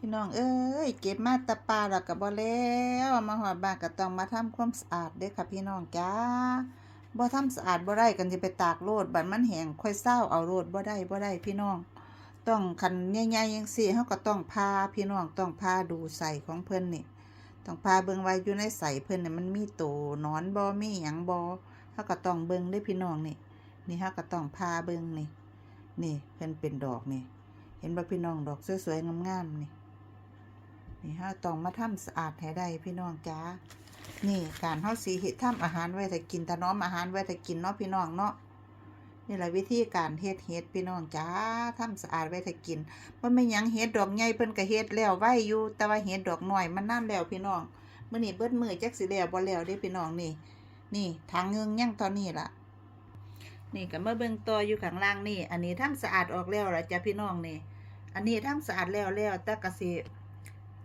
พี่น้องเอ้ยเก็บมาตะปลาแล้วก็บ่แล้วมาหอดบ้านก็ต้องมาทำความสะอาดเด้อค่ะพี่น้องจ้าบ่ทำสะอาดบ่ได้กันสิไปตากโลดบัดมันแห้งค่อยเศร้าเอาโลดบ่ได้บ่ได้พี่น้อง ต้องคันใหญ่ๆจังซี่เฮาก็ต้องพาพี่น้องต้องพาดูใส่ของเพิ่นนี่ต้องพาเบิ่งไว้อยู่ในใส่เพิ่นนี่มันมีโตนอนบ่มีหยังบ่เฮาก็ต้องเบิ่งเด้พี่น้องนี่ นี่เฮาก็ต้องพาเบิ่งนี่ นี่เพิ่นเป็นดอกนี่ เห็นบ่พี่น้องดอกสวยๆงามๆนี่ นี่เฮาต้องมาทำสะอาดให้ได้พี่น้องจ้านี่การเฮาสิเฮ็ดทำอาหารไว้ถ้ากินถนอมอาหารไว้ถ้ากินเนาะพี่น้องเนาะนี่แหละวิธีการเฮ็ดเฮ็ดพี่น้องจ้าทำสะอาดไว้ถ้ากินบ่แม่ยังเฮ็ดดอกใหญ่เพิ่นก็เฮ็ดแล้วไว้อยู่แต่ว่าเฮ็ดดอกน้อยมันนานแล้วพี่น้องมื้อนี้เบิดมื้อจักสิแล้วบ่แล้วเด้พี่น้องนี่ นี่ทางเงึงยังตอนนี้ล่ะนี่ก็มาเบิ่งต่ออยู่ข้างล่างนี่ อันนี้ทำสะอาดออกแล้วล่ะจ้ะพี่น้องนี่ อันนี้ทำสะอาดแล้วแล้วแต่ก็สิ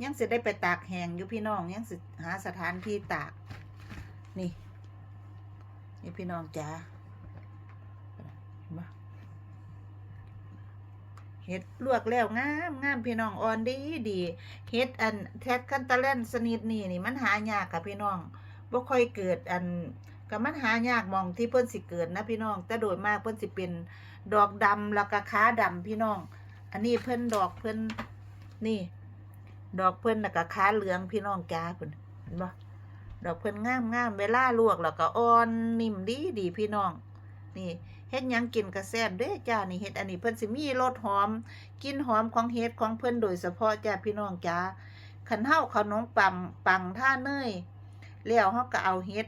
ยังสิได้ไปตากแหงอยู่พี่น้องยังสิหาสถานที่ตาก นี่ นี่พี่น้องจ้าเห็นปะเฮ็ดลวกแล้วงามงามพี่น้องอ่อนดีดีเฮ็ดอันแท็กคันตะแลนสนิทนี่นี่มันหายากค่ะพี่น้องบ่ค่อยเกิดอันก็มันหายากมองที่เพิ่นสิเกิดนะพี่น้องแต่โดยมากเพิ่นสิเป็นดอกดำแล้วก็ขาดำพี่น้อง อันนี้เพิ่นดอกเพิ่นนี่ ดอกเพิ่นน่ะก็ขาเหลืองพี่น้องจ้าเพิ่นเห็นบ่ดอกเพิ่นงามงามเวลาลวกแล้วก็อ่อนนิ่มดีดีพี่น้อง นี่เฮ็ดหยังกินก็แซ่บเด้จ้านี่เฮ็ดอันนี้เพิ่นสิมีรสหอมกินหอมของเฮ็ดของเพิ่นโดยเฉพาะจ้าพี่น้องจ้าคันเฮาขนมปังปังท่าเนยแล้วเฮาก็เอาเฮ็ด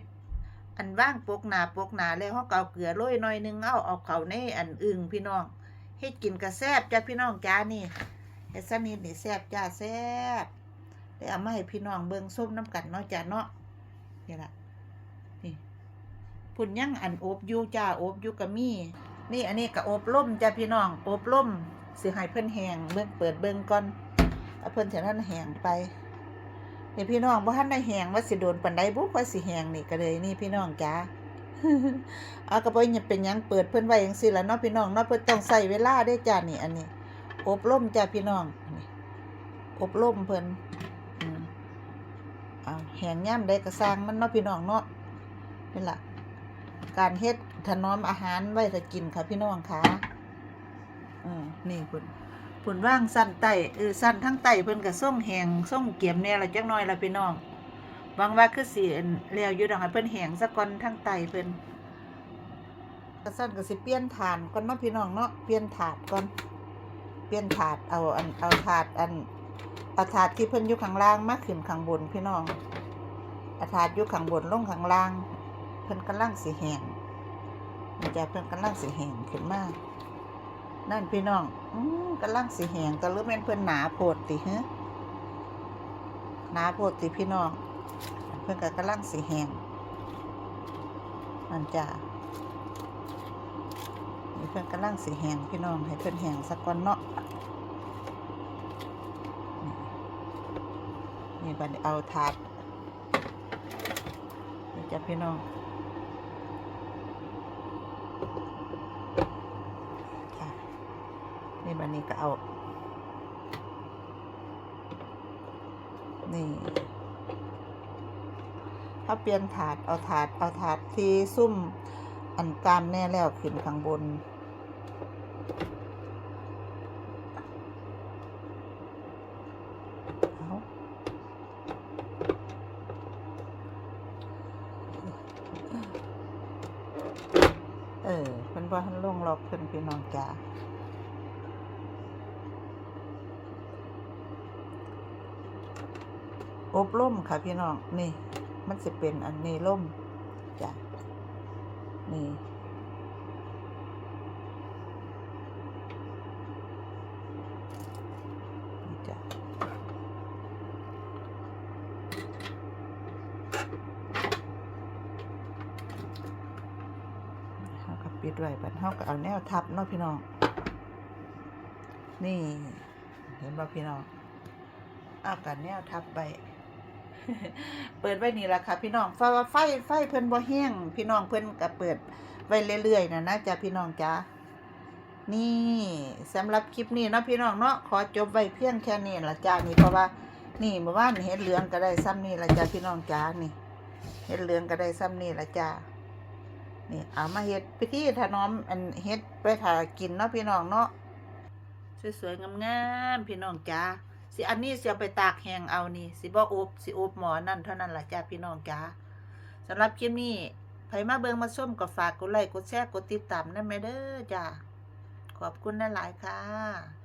อันว่างปกหนาปกหนาแล้วเฮาก็เอาเกลือโรยหน่อยนึงเอาเอาเข้าในอันอึ่งพี่น้องเฮ็ดกินก็แซ่บจ้าพี่น้องจ้านี่ เฮ็ดซะนิดนี่แซ่บจ้าแซ่บได้เอามาให้พี่น้องเบิ่งส้มน้ำกันเนาะจ้าเนาะนี่ละนี่พุ่นยังอันอบอยู่จ้าอบอยู่ก็มีนี่อันนี้ก็อบล่มจ้าพี่น้องอบล่มสิให้เพิ่นแหงเบิ่งเปิดเบิ่งก่อนเอาเพิ่นจะนั้นแหงไปนี่พี่น้องบ่ทันได้แหงว่าสิโดนปานใดบุว่าสิแหงนี่ก็เลยนี่พี่น้องจ้าเอาก็บ่อย่าเป็นยังเปิดเพิ่นไว้จังซี่ล่ะเนาะพี่น้องเนาะเพิ่นต้องใช้เวลาเด้จ้านี่อันนี้ อบล่มจ้าพี่น้องอบล่มเพิ่นเอาแหงย่ํใดก็สร้างมันเนาะพี่น้องเนาะนี่ล่ะการเฮ็ดถนอมอาหารไว้ถ้ากินค่ะพี่น้องค่ะอืมนี่พุ่นพุ่นว่างสั้นไตเออสั้นทั้งไตเพิ่นก็ส่งแหงส่งเกียมแน่ละจักหน่อยละพี่น้องหวังว่าคือสิอันแล้วอยู่ดอกให้เพิ่นแหงซะก่อนทั้งไตเพิ่นก็สั้นก็สิเปลี่ยนฐานก่อนเนาะพี่น้องเนาะเปลี่ยนถาดก่อน เปลี่ยนถาดเอาอันเอาถาดอันเอาถาดที่เพิ่นอยู่ข้างล่างมาขึ้นข้างบนพี่น้องเอาถาดอยู่ข้างบนลงข้างล่าง เพิ่นกำลังสิแห้งมันจะเพิ่นกำลังสิแห้งขึ้นมานั่นพี่น้องอืมกำลังสิแหงแต่หรือแม่นเพิ่นหนาโพดติฮะหนาโพดติพี่น้อง เพิ่นก็กำลังสิแหงนั่นจ้ะ เพิ่อนกำลังสิแหงพี่น้องให้เพิ่อนแหงสักก่อนเนาะนี่บันเอาถาดนี่จ้ะพี่น้องค่ะนี่บันนี้ก็เอา นี่ถ้าเปลี่ยนถาดเอาถาดเอาถาดที่ซุ่ม อันกลามแน่แล้วขึ้นข้างบน เออเพิ่นว่าท่านลงล็อกเพิ่นพี่น้องจ้าอบล่มค่ะพี่น้อง นี่ มันจะเป็นอันนี้ล่มจ้ะ นี่จ้ะเฮาก็ปิดไว้บัดเฮาก็เอาแนวทับเนาะพี่น้อง นี่ เห็นบ่พี่น้อง เอากันแนวทับไป เปิดไว้นี่ละค่ะ พี่น้องเพราะว่าไฟไฟเพิ่นบ่แห้งพี่น้องเพิ่นก็เปิดไว้เรื่อยๆนะนะจ้ะพี่น้องจ้านี่สำหรับคลิปนี้เนาะพี่น้องเนาะขอจบไว้เพียงแค่นี้ละจ้านี่เพราะว่า นี่เมื่อวานเห็ดเหลืองก็ได้ซ้ำนี่ละจ้าพี่น้องจ้านี่เห็ดเหลืองก็ได้ซ้ำนี่ละจ้านี่เอามาเฮ็ดพิธีถนอมอันเฮ็ดไปถ่ากินเนาะพี่น้องเนาะสวยๆงามๆพี่น้องจ้า สิอันนี้เสียไปตากแห้งเอานี่สิบ่อบสิอบหมอนั่นเท่านั้นละจ้าพี่น้องจ้าสำหรับคลิปนี้ไผมาเบิงมาส้มก็ฝากกดไลค์กดแชร์กดติดตามนั่นแม่เด้อจ้าขอบคุณหลายๆค่ะ